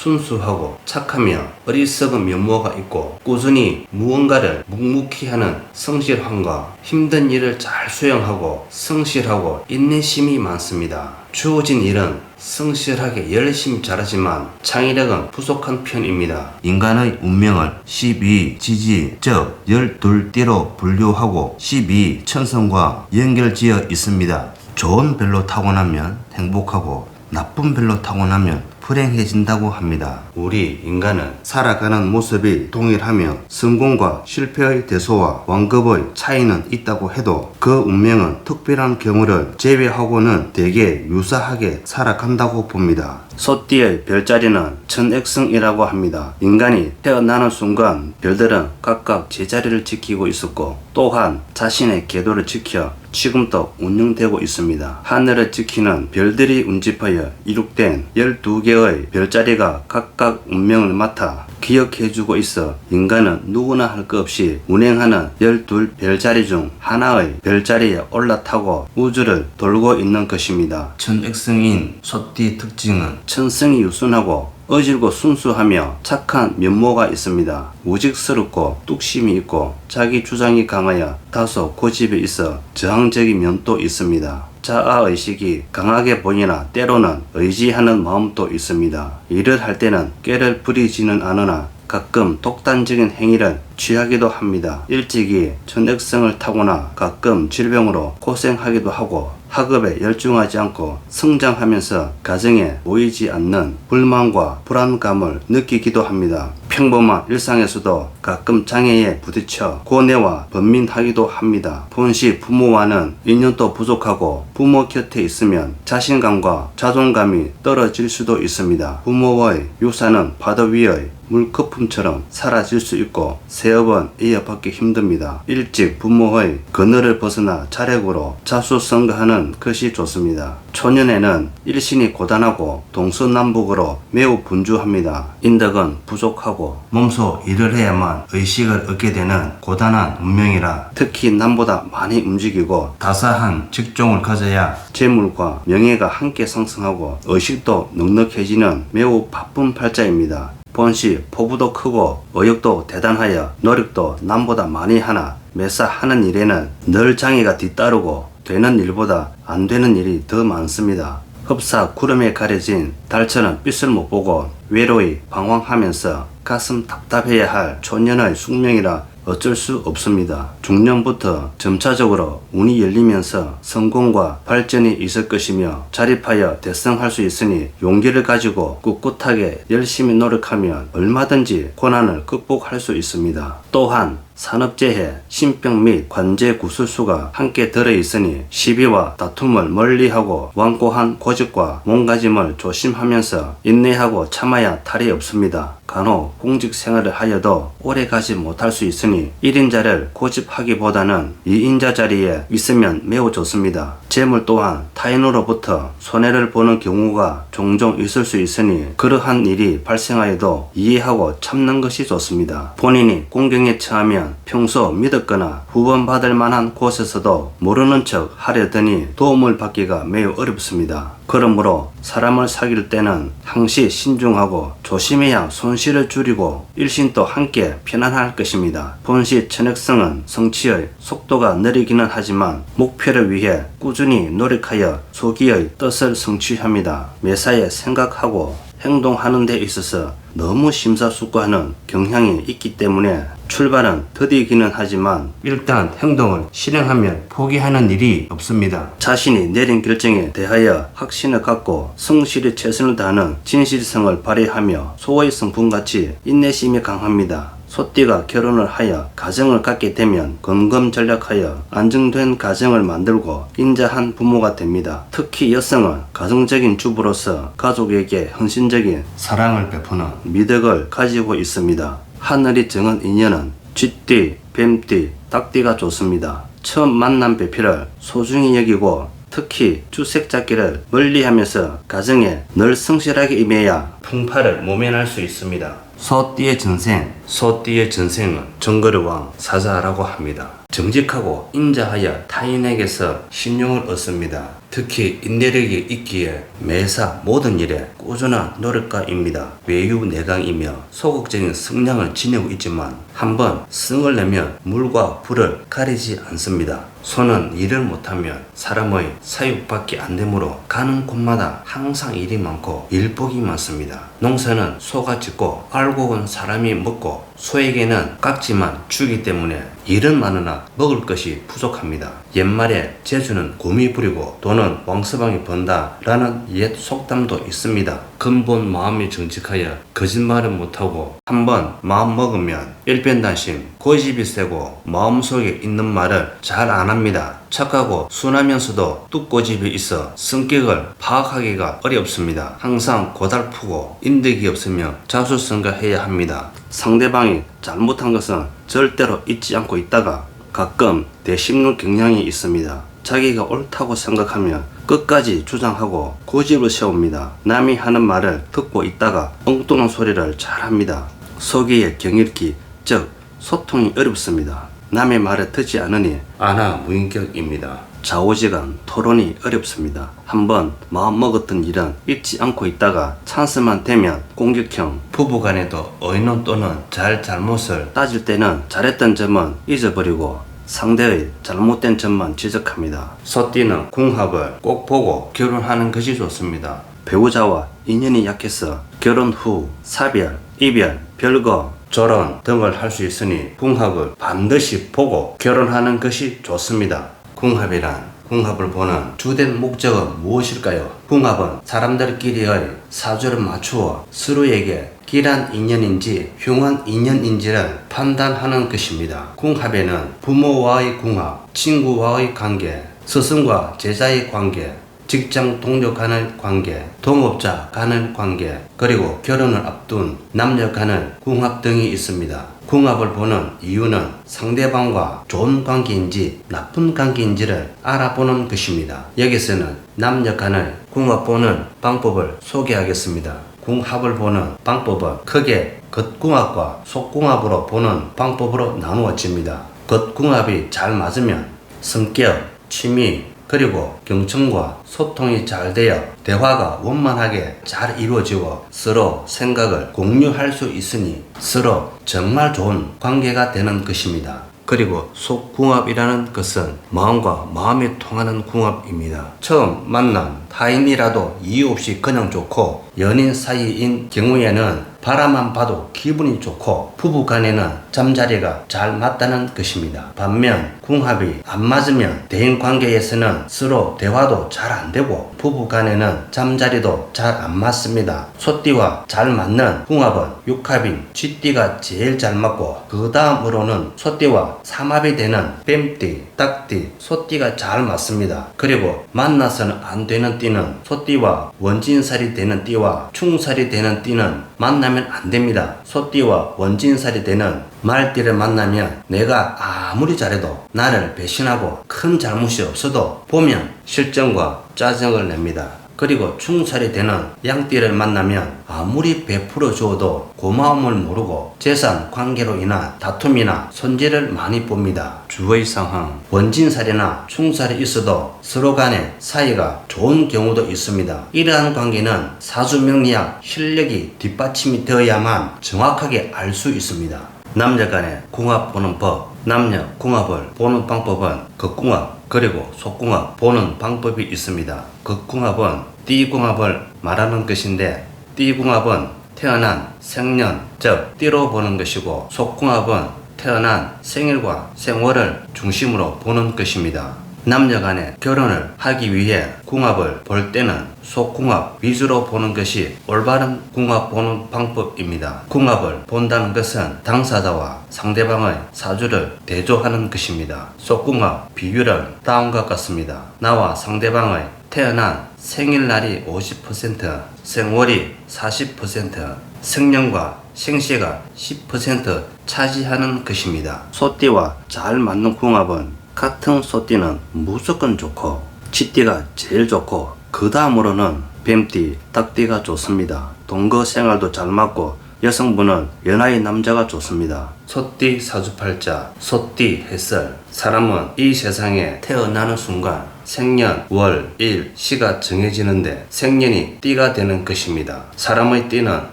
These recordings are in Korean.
순수하고 착하며 어리석은 면모가 있고 꾸준히 무언가를 묵묵히 하는 성실함과 힘든 일을 잘 수행하고 성실하고 인내심이 많습니다. 주어진 일은 성실하게 열심히 잘하지만 창의력은 부족한 편입니다. 인간의 운명을 12 지지 즉 12띠로 분류하고 12 천성과 연결지어 있습니다. 좋은 별로 타고나면 행복하고 나쁜 별로 타고나면 불행해진다고 합니다. 우리 인간은 살아가는 모습이 동일하며 성공과 실패의 대소와 완급의 차이는 있다고 해도 그 운명은 특별한 경우를 제외하고는 대개 유사하게 살아간다고 봅니다. 소띠의 별자리는 천액성이라고 합니다. 인간이 태어나는 순간 별들은 각각 제자리를 지키고 있었고 또한 자신의 궤도를 지켜 지금도 운영되고 있습니다. 하늘을 지키는 별들이 운집하여 이룩된 12개 의 별자리가 각각 운명을 맡아 기억해주고 있어 인간은 누구나 할 것 없이 운행하는 12 별자리 중 하나의 별자리에 올라타고 우주를 돌고 있는 것입니다. 천액성인 소띠 특징은 천성이 유순하고 어질고 순수하며 착한 면모가 있습니다. 우직스럽고 뚝심이 있고 자기 주장이 강하여 다소 고집이 있어 저항적인 면도 있습니다. 자아 의식이 강하게 보이나 때로는 의지하는 마음도 있습니다. 일을 할 때는 깨를 부리지는 않으나 가끔 독단적인 행위를 취하기도 합니다. 일찍이 천액성을 타거나 가끔 질병으로 고생하기도 하고 학업에 열중하지 않고 성장하면서 가정에 보이지 않는 불만과 불안감을 느끼기도 합니다. 평범한 일상에서도 가끔 장애에 부딪혀 고뇌와 번민하기도 합니다. 본시 부모와는 인연도 부족하고 부모 곁에 있으면 자신감과 자존감이 떨어질 수도 있습니다. 부모의 유산은 바다 위의 물거품처럼 사라질 수 있고 세업은 이어받기 힘듭니다. 일찍 부모의 그늘을 벗어나 자력으로 자수성가하는 것이 좋습니다. 초년에는 일신이 고단하고 동서남북으로 매우 분주합니다. 인덕은 부족하고 몸소 일을 해야만 의식을 얻게 되는 고단한 운명이라 특히 남보다 많이 움직이고 다사한 직종을 가져야 재물과 명예가 함께 상승하고 의식도 넉넉해지는 매우 바쁜 팔자입니다. 본시 포부도 크고 의욕도 대단하여 노력도 남보다 많이 하나 매사 하는 일에는 늘 장애가 뒤따르고 되는 일보다 안 되는 일이 더 많습니다. 흡사 구름에 가려진 달처럼 빛을 못 보고 외로이 방황하면서 가슴 답답해야 할 초년의 숙명이라 어쩔 수 없습니다. 중년부터 점차적으로 운이 열리면서 성공과 발전이 있을 것이며 자립하여 대성할 수 있으니 용기를 가지고 꿋꿋하게 열심히 노력하면 얼마든지 고난을 극복할 수 있습니다. 또한 산업재해, 신병 및 관제 구술수가 함께 들어있으니 시비와 다툼을 멀리하고 완고한 고집과 몸가짐을 조심하면서 인내하고 참아야 탈이 없습니다. 간혹 공직 생활을 하여도 오래 가지 못할 수 있으니 1인자를 고집하기보다는 2인자 자리에 있으면 매우 좋습니다. 재물 또한 타인으로부터 손해를 보는 경우가 종종 있을 수 있으니 그러한 일이 발생하여도 이해하고 참는 것이 좋습니다. 본인이 공경에 처하면 평소 믿었거나 후원받을 만한 곳에서도 모르는 척 하려더니 도움을 받기가 매우 어렵습니다. 그러므로 사람을 사귈 때는 항시 신중하고 조심해야 손실을 줄이고 일신도 함께 편안할 것입니다. 본시 천역성은 성취의 속도가 느리기는 하지만 목표를 위해 꾸준히 노력하여 소기의 뜻을 성취합니다. 매사에 생각하고 행동하는 데 있어서 너무 심사숙고하는 경향이 있기 때문에 출발은 더디기는 하지만 일단 행동을 실행하면 포기하는 일이 없습니다. 자신이 내린 결정에 대하여 확신을 갖고 성실히 최선을 다하는 진실성을 발휘하며 소의 성품같이 인내심이 강합니다. 소띠가 결혼을 하여 가정을 갖게 되면 검검전략하여 안정된 가정을 만들고 인자한 부모가 됩니다. 특히 여성은 가정적인 주부로서 가족에게 헌신적인 사랑을 베푸는 미덕을 가지고 있습니다. 하늘이 정한 인연은 쥐띠, 뱀띠, 닭띠가 좋습니다. 처음 만난 배필을 소중히 여기고 특히 주색 잡기를 멀리하면서 가정에 늘 성실하게 임해야 풍파를 모면할 수 있습니다. 소띠의 전생, 소띠의 전생은 정거르왕 사자라고 합니다. 정직하고 인자하여 타인에게서 신용을 얻습니다. 특히 인내력이 있기에 매사 모든 일에 꾸준한 노력가입니다. 외유 내강이며 소극적인 성향을 지니고 있지만 한번 성을 내면 물과 불을 가리지 않습니다. 손은 일을 못하면 사람의 사육밖에 안 되므로 가는 곳마다 항상 일이 많고 일복이 많습니다. 농사는 소가 짓고 알곡은 사람이 먹고 소에게는 깍지만 주기 때문에 일은 많으나 먹을 것이 부족합니다. 옛말에 재주는 곰이 부리고 돈은 왕서방이 번다 라는 옛 속담도 있습니다. 근본 마음이 정직하여 거짓말은 못하고 한번 마음 먹으면 일변단심 고집이 세고 마음속에 있는 말을 잘 안 합니다. 착하고 순하면서도 뚝고집이 있어 성격을 파악하기가 어렵습니다. 항상 고달프고 인덕이 없으며 자수성가해야 합니다. 상대방이 잘못한 것은 절대로 잊지 않고 있다가 가끔 대심는 경향이 있습니다. 자기가 옳다고 생각하면 끝까지 주장하고 고집을 세웁니다. 남이 하는 말을 듣고 있다가 엉뚱한 소리를 잘 합니다. 소기의 경읽기, 즉 소통이 어렵습니다. 남의 말을 듣지 않으니 아나 무인격입니다. 좌우지간 토론이 어렵습니다. 한번 마음먹었던 일은 잊지 않고 있다가 찬스만 되면 공격형 부부 간에도 의논 또는 잘 잘못을 따질 때는 잘했던 점은 잊어버리고 상대의 잘못된 점만 지적합니다. 소띠는 궁합을 꼭 보고 결혼하는 것이 좋습니다. 배우자와 인연이 약해서 결혼 후 사별, 이별, 별거, 결혼 등을 할 수 있으니 궁합을 반드시 보고 결혼하는 것이 좋습니다. 궁합이란 궁합을 보는 주된 목적은 무엇일까요? 궁합은 사람들끼리의 사주를 맞추어 서로에게 길한 인연인지 흉한 인연인지를 판단하는 것입니다. 궁합에는 부모와의 궁합, 친구와의 관계, 스승과 제자의 관계, 직장 동료 간의 관계, 동업자 간의 관계, 그리고 결혼을 앞둔 남녀 간의 궁합 등이 있습니다. 궁합을 보는 이유는 상대방과 좋은 관계인지 나쁜 관계인지를 알아보는 것입니다. 여기서는 남녀 간의 궁합 보는 방법을 소개하겠습니다. 궁합을 보는 방법은 크게 겉궁합과 속궁합으로 보는 방법으로 나누어집니다. 겉궁합이 잘 맞으면 성격, 취미, 그리고 경청과 소통이 잘 되어 대화가 원만하게 잘 이루어지고 서로 생각을 공유할 수 있으니 서로 정말 좋은 관계가 되는 것입니다. 그리고 속궁합이라는 것은 마음과 마음이 통하는 궁합입니다. 처음 만난 타인이라도 이유 없이 그냥 좋고 연인 사이인 경우에는 바라만 봐도 기분이 좋고 부부 간에는 잠자리가 잘 맞다는 것입니다. 반면 궁합이 안 맞으면 대인 관계에서는 서로 대화도 잘 안 되고 부부 간에는 잠자리도 잘 안 맞습니다. 소띠와 잘 맞는 궁합은 육합인 쥐띠가 제일 잘 맞고 그 다음으로는 소띠와 삼합이 되는 뱀띠, 딱띠, 소띠가 잘 맞습니다. 그리고 만나서는 안 되는 띠는 소띠와 원진살이 되는 띠와 충살이 되는 띠는 만나면 안 됩니다. 소띠와 원진살이 되는 말띠를 만나면 내가 아무리 잘해도 나를 배신하고 큰 잘못이 없어도 보면 실정과 짜증을 냅니다. 그리고 충살이 되는 양띠를 만나면 아무리 베풀어 주어도 고마움을 모르고 재산 관계로 인한 다툼이나 손재를 많이 봅니다. 주의 상황 원진살이나 충살이 있어도 서로 간의 사이가 좋은 경우도 있습니다. 이러한 관계는 사주명리학 실력이 뒷받침이 되어야만 정확하게 알 수 있습니다. 남녀 간의 궁합 보는 법 남녀 궁합을 보는 방법은 극궁합 그리고 속궁합 보는 방법이 있습니다. 극궁합은 띠궁합을 말하는 것인데 띠궁합은 태어난 생년 즉 띠로 보는 것이고 속궁합은 태어난 생일과 생월을 중심으로 보는 것입니다. 남녀 간의 결혼을 하기 위해 궁합을 볼 때는 속궁합 위주로 보는 것이 올바른 궁합 보는 방법입니다. 궁합을 본다는 것은 당사자와 상대방의 사주를 대조하는 것입니다. 속궁합 비율은 다음과 같습니다. 나와 상대방의 태어난 생일날이 50%, 생월이 40%, 생년과 생시가 10% 차지하는 것입니다. 소띠와 잘 맞는 궁합은 같은 소띠는 무조건 좋고 치띠가 제일 좋고 그 다음으로는 뱀띠, 닭띠가 좋습니다. 동거 생활도 잘 맞고 여성분은 연하의 남자가 좋습니다. 소띠 사주팔자, 소띠 햇살. 사람은 이 세상에 태어나는 순간 생년, 월, 일, 시가 정해지는데 생년이 띠가 되는 것입니다. 사람의 띠는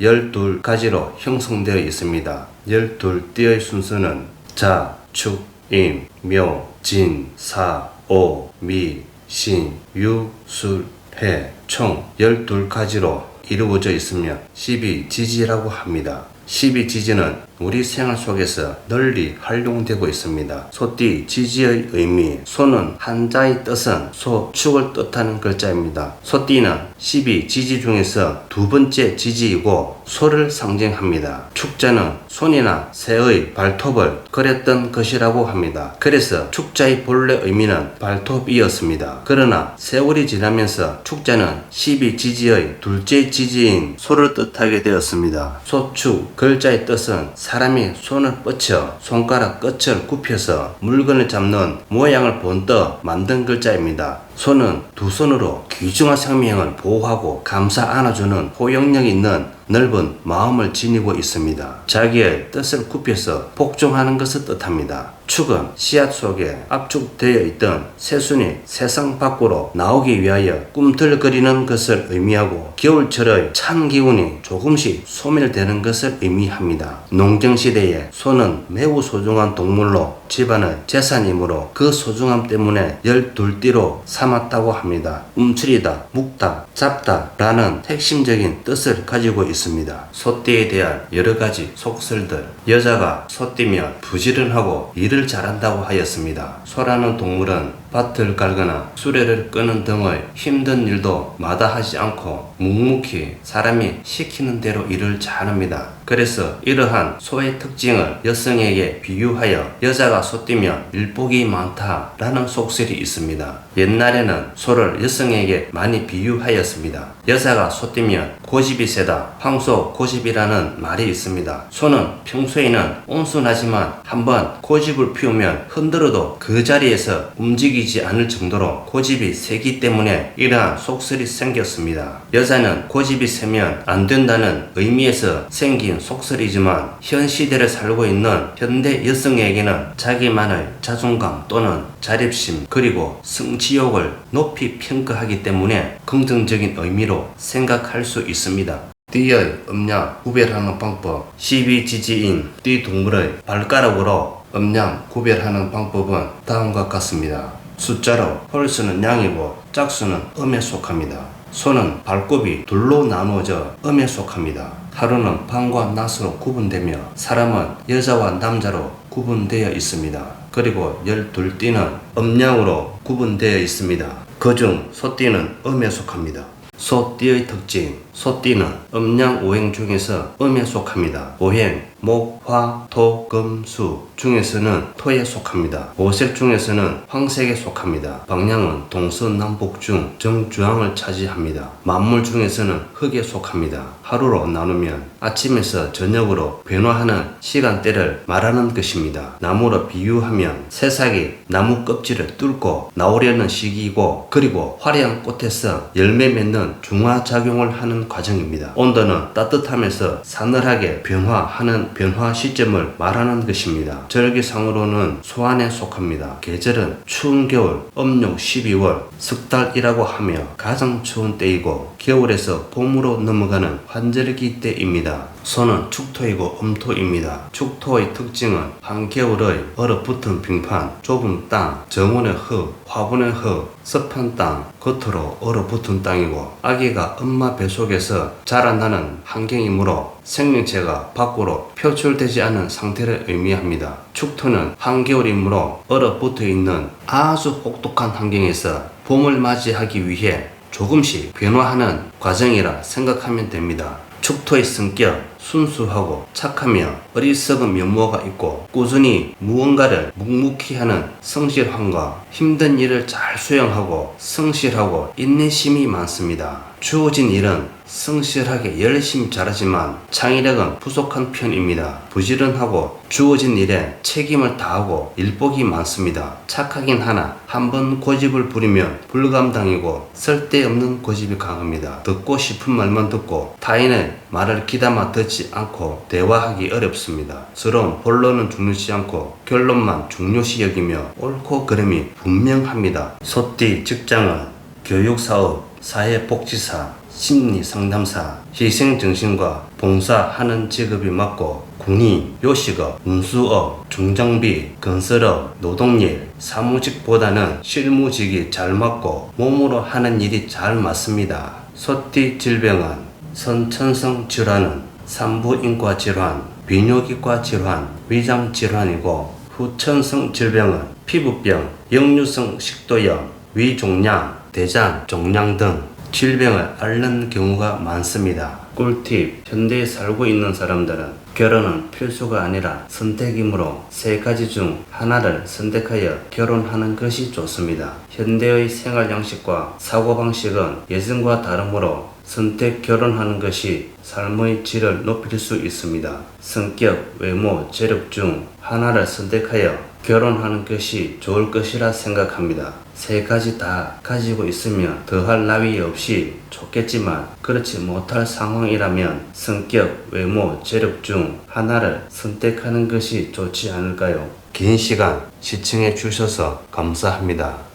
12가지로 형성되어 있습니다. 12띠의 순서는 자, 축, 임, 묘, 진, 사, 오, 미, 신, 유, 술, 해, 총 12가지로 이루어져 있으며 12지지라고 합니다. 12지지는 우리 생활 속에서 널리 활용되고 있습니다. 소띠 지지의 의미 소는 한자의 뜻은 소축을 뜻하는 글자입니다. 소띠는 12 지지 중에서 두 번째 지지이고 소를 상징합니다. 축자는 손이나 새의 발톱을 그렸던 것이라고 합니다. 그래서 축자의 본래 의미는 발톱이었습니다. 그러나 세월이 지나면서 축자는 12지지의 둘째 지지인 소를 뜻하게 되었습니다. 소축 글자의 뜻은 사람이 손을 뻗쳐 손가락 끝을 굽혀서 물건을 잡는 모양을 본떠 만든 글자입니다. 손은 두 손으로 귀중한 생명을 보호하고 감싸 안아주는 호용력 있는 넓은 마음을 지니고 있습니다. 자기의 뜻을 굽혀서 복종하는 것을 뜻합니다. 축은 씨앗 속에 압축되어 있던 새순이 세상 밖으로 나오기 위하여 꿈틀거리는 것을 의미하고 겨울철의 찬 기운이 조금씩 소멸되는 것을 의미합니다. 농경시대에 소는 매우 소중한 동물로 집안의 재산이므로 그 소중함 때문에 열둘띠로 삼았다고 합니다. 움츠리다, 묶다, 잡다 라는 핵심적인 뜻을 가지고 있습니다. 소띠에 대한 여러 가지 속설들 여자가 소띠면 부지런하고 일을 잘한다고 하였습니다. 소라는 동물은 밭을 갈거나 수레를 끄는 등의 힘든 일도 마다하지 않고 묵묵히 사람이 시키는 대로 일을 잘합니다. 그래서 이러한 소의 특징을 여성에게 비유하여 여자가 소띠면 일복이 많다라는 속설이 있습니다. 옛날에는 소를 여성에게 많이 비유하였습니다. 여자가 소띠면 고집이 세다, 황소 고집이라는 말이 있습니다. 소는 평소에는 온순하지만 한번 고집을 피우면 흔들어도 그 자리에서 움직이지 않을 정도로 고집이 세기 때문에 이러한 속설이 생겼습니다. 여자는 고집이 세면 안 된다는 의미에서 생긴 속설이지만 현 시대를 살고 있는 현대 여성에게는 자기만의 자존감 또는 자립심 그리고 성취욕을 높이 평가하기 때문에 긍정적인 의미로 생각할 수 있습니다. 띠의 음양 구별하는 방법 12지지인 띠 동물의 발가락으로 음양 구별하는 방법은 다음과 같습니다. 숫자로 홀수는 양이고 짝수는 음에 속합니다. 소는 발굽이 둘로 나누어져 음에 속합니다. 하루는 밤과 낮으로 구분되며 사람은 여자와 남자로 구분되어 있습니다. 그리고 열둘 띠는 음양으로 구분되어 있습니다. 그중 소띠는 음에 속합니다. 소띠의 특징 소띠는 음양 오행 중에서 음에 속합니다. 오행 목, 화, 토, 금, 수 중에서는 토에 속합니다. 오색 중에서는 황색에 속합니다. 방향은 동서남북 중 정주항을 차지합니다. 만물 중에서는 흙에 속합니다. 하루로 나누면 아침에서 저녁으로 변화하는 시간대를 말하는 것입니다. 나무로 비유하면 새싹이 나무 껍질을 뚫고 나오려는 시기이고 그리고 화려한 꽃에서 열매 맺는 중화작용을 하는 과정입니다. 온도는 따뜻하면서 사늘하게 변화하는 변화 시점을 말하는 것입니다. 절기상으로는 소환에 속합니다. 계절은 추운 겨울, 음력 12월, 석달이라고 하며 가장 추운 때이고 겨울에서 봄으로 넘어가는 환절기 때입니다. 소는 축토이고 음토입니다. 축토의 특징은 한겨울의 얼어붙은 빙판, 좁은 땅, 정원의 흙, 화분의 흙, 습한 땅, 겉으로 얼어붙은 땅이고 아기가 엄마 뱃속에서 자란다는 환경이므로 생명체가 밖으로 표출되지 않은 상태를 의미합니다. 축토는 한겨울이므로 얼어붙어 있는 아주 혹독한 환경에서 봄을 맞이하기 위해 조금씩 변화하는 과정이라 생각하면 됩니다. 축토의 성격 순수하고 착하며 어리석은 면모가 있고 꾸준히 무언가를 묵묵히 하는 성실함과 힘든 일을 잘 수행하고 성실하고 인내심이 많습니다. 주어진 일은 성실하게 열심히 잘하지만 창의력은 부족한 편입니다. 부지런하고 주어진 일에 책임을 다하고 일복이 많습니다. 착하긴 하나 한 번 고집을 부리면 불감당이고 쓸데없는 고집이 강합니다. 듣고 싶은 말만 듣고 타인의 말을 귀담아 듣지 않고 대화하기 어렵습니다. 서로 본론은 중요시 않고 결론만 중요시 여기며 옳고 그름이 분명합니다. 소띠 직장은 교육사업, 사회복지사, 심리 상담사, 희생 정신과 봉사하는 직업이 맞고 군인, 요식업, 운수업, 중장비, 건설업, 노동일, 사무직보다는 실무직이 잘 맞고 몸으로 하는 일이 잘 맞습니다. 소띠 질병은 선천성 질환은 산부인과 질환, 비뇨기과 질환, 위장 질환이고 후천성 질병은 피부병, 역류성 식도염, 위종양, 대장, 종양 등 질병을 앓는 경우가 많습니다. 꿀팁, 현대에 살고 있는 사람들은 결혼은 필수가 아니라 선택이므로 세 가지 중 하나를 선택하여 결혼하는 것이 좋습니다. 현대의 생활 양식과 사고방식은 예전과 다르므로 선택 결혼하는 것이 삶의 질을 높일 수 있습니다. 성격, 외모, 재력 중 하나를 선택하여 결혼하는 것이 좋을 것이라 생각합니다. 세 가지 다 가지고 있으면 더할 나위 없이 좋겠지만 그렇지 못할 상황이라면 성격, 외모, 재력 중 하나를 선택하는 것이 좋지 않을까요? 긴 시간 시청해 주셔서 감사합니다.